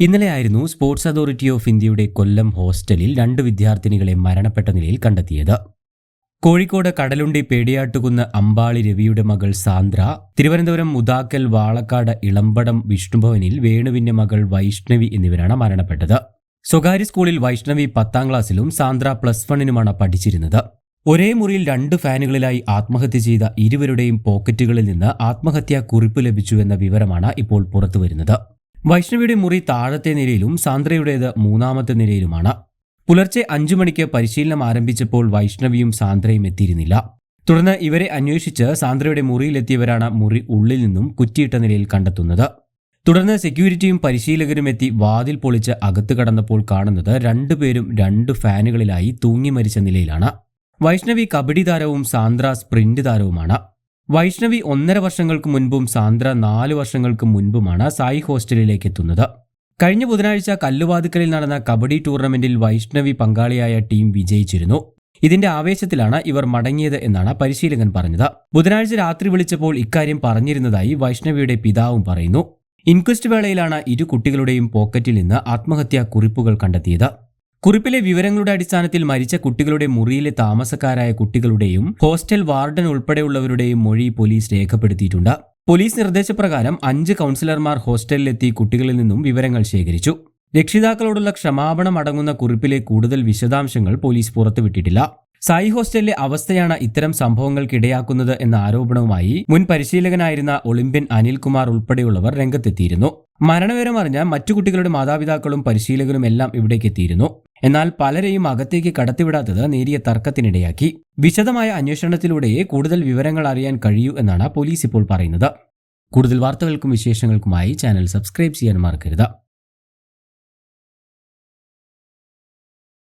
ഇന്നലെയായിരുന്നു sports authority of ഇന്ത്യയുടെ കൊല്ലം ഹോസ്റ്റലിൽ രണ്ട് വിദ്യാർത്ഥിനികളെ മരണപ്പെട്ട നിലയിൽ കണ്ടെത്തിയത്. കോഴിക്കോട് കടലുണ്ടി പേടിയാട്ടുകുന്ന് അമ്പാളി രവിയുടെ മകൾ സാന്ദ്ര തിരുവനന്തപുരം മുതാക്കൽ വാളക്കാട് ഇളമ്പടം വിഷ്ണുഭവനിൽ വേണുവിന്റെ മകൾ വൈഷ്ണവി എന്നിവരാണ് മരണപ്പെട്ടത്. സ്വകാര്യ സ്കൂളിൽ വൈഷ്ണവി പത്താം ക്ലാസ്സിലും സാന്ദ്ര പ്ലസ് വണ്ണിനുമാണ് പഠിച്ചിരുന്നത്. ഒരേ മുറിയിൽ രണ്ട് ഫാനുകളിലായി ആത്മഹത്യ ചെയ്ത ഇരുവരുടെയും പോക്കറ്റുകളിൽ നിന്ന് ആത്മഹത്യാ കുറിപ്പ് ലഭിച്ചു എന്ന വിവരമാണ് ഇപ്പോൾ പുറത്തുവരുന്നത്. വൈഷ്ണവിയുടെ മുറി താഴത്തെ നിലയിലും സാന്ദ്രയുടേത് മൂന്നാമത്തെ നിലയിലുമാണ്. പുലർച്ചെ അഞ്ചു മണിക്ക് പരിശീലനം ആരംഭിച്ചപ്പോൾ വൈഷ്ണവിയും സാന്ദ്രയും എത്തിയിരുന്നില്ല. തുടർന്ന് ഇവരെ അന്വേഷിച്ച് സാന്ദ്രയുടെ മുറിയിലെത്തിയവരാണ് മുറി ഉള്ളിൽ നിന്നും കുറ്റിയിട്ട നിലയിൽ കണ്ടെത്തുന്നത്. തുടർന്ന് സെക്യൂരിറ്റിയും പരിശീലകരും എത്തി വാതിൽ പൊളിച്ച് അകത്ത് കടന്നപ്പോൾ കാണുന്നത് രണ്ടുപേരും രണ്ട് ഫാനുകളിലായി തൂങ്ങി മരിച്ച നിലയിലാണ്. വൈഷ്ണവി കബഡി താരവും സാന്ദ്ര സ്പ്രിന്റ് താരവുമാണ്. വൈഷ്ണവി ഒന്നര വർഷങ്ങൾക്ക് മുൻപും സാന്ദ്ര നാല് വർഷങ്ങൾക്ക് മുൻപുമാണ് സായി ഹോസ്റ്റലിലേക്ക് എത്തുന്നത്. കഴിഞ്ഞ ബുധനാഴ്ച കല്ലുവാതുക്കലിൽ നടന്ന കബഡി ടൂർണമെന്റിൽ വൈഷ്ണവി പങ്കാളിയായ ടീം വിജയിച്ചിരുന്നു. ഇതിന്റെ ആവേശത്തിലാണ് ഇവർ മടങ്ങിയത് എന്നാണ് പരിശീലകൻ പറഞ്ഞത്. ബുധനാഴ്ച രാത്രി വിളിച്ചപ്പോൾ ഇക്കാര്യം പറഞ്ഞിരുന്നതായി വൈഷ്ണവിയുടെ പിതാവും പറയുന്നു. ഇൻക്വസ്റ്റ് വേളയിലാണ് ഇരു കുട്ടികളുടെയും പോക്കറ്റിൽ നിന്ന് ആത്മഹത്യാ കുറിപ്പുകൾ കണ്ടെത്തിയത്. കുറിപ്പിലെ വിവരങ്ങളുടെ അടിസ്ഥാനത്തിൽ മരിച്ച കുട്ടികളുടെ മുറിയിലെ താമസക്കാരായ കുട്ടികളുടെയും ഹോസ്റ്റൽ വാർഡൻ ഉൾപ്പെടെയുള്ളവരുടെയും മൊഴി പോലീസ് രേഖപ്പെടുത്തിയിട്ടുണ്ട്. പോലീസ് നിർദ്ദേശപ്രകാരം അഞ്ച് കൗൺസിലർമാർ ഹോസ്റ്റലിലെത്തി കുട്ടികളിൽ നിന്നും വിവരങ്ങൾ ശേഖരിച്ചു. രക്ഷിതാക്കളോടുള്ള ക്ഷമാപണം അടങ്ങുന്ന കുറിപ്പിലെ കൂടുതൽ വിശദാംശങ്ങൾ പോലീസ് പുറത്തുവിട്ടിട്ടില്ല. സായി ഹോസ്റ്റലിലെ അവസ്ഥയാണ് ഇത്തരം സംഭവങ്ങൾക്കിടയാക്കുന്നത് എന്ന ആരോപണവുമായി മുൻ പരിശീലകനായിരുന്ന ഒളിമ്പ്യൻ അനിൽകുമാർ ഉൾപ്പെടെയുള്ളവർ രംഗത്തെത്തിയിരുന്നു. മരണവിവരം അറിഞ്ഞ മറ്റു കുട്ടികളുടെ മാതാപിതാക്കളും പരിശീലകരും എല്ലാം ഇവിടേക്ക് എത്തിയിരുന്നു. എന്നാൽ പലരെയും അകത്തേക്ക് കടത്തിവിടാത്തത് നേരിയ തർക്കത്തിനിടയാക്കി. വിശദമായ അന്വേഷണത്തിലൂടെയേ കൂടുതൽ വിവരങ്ങൾ അറിയാൻ കഴിയൂ എന്നാണ് പോലീസ് ഇപ്പോൾ പറയുന്നത്. കൂടുതൽ വാർത്തകൾക്കും വിശേഷങ്ങൾക്കുമായി ചാനൽ സബ്സ്ക്രൈബ് ചെയ്യാൻ മറക്കരുത്.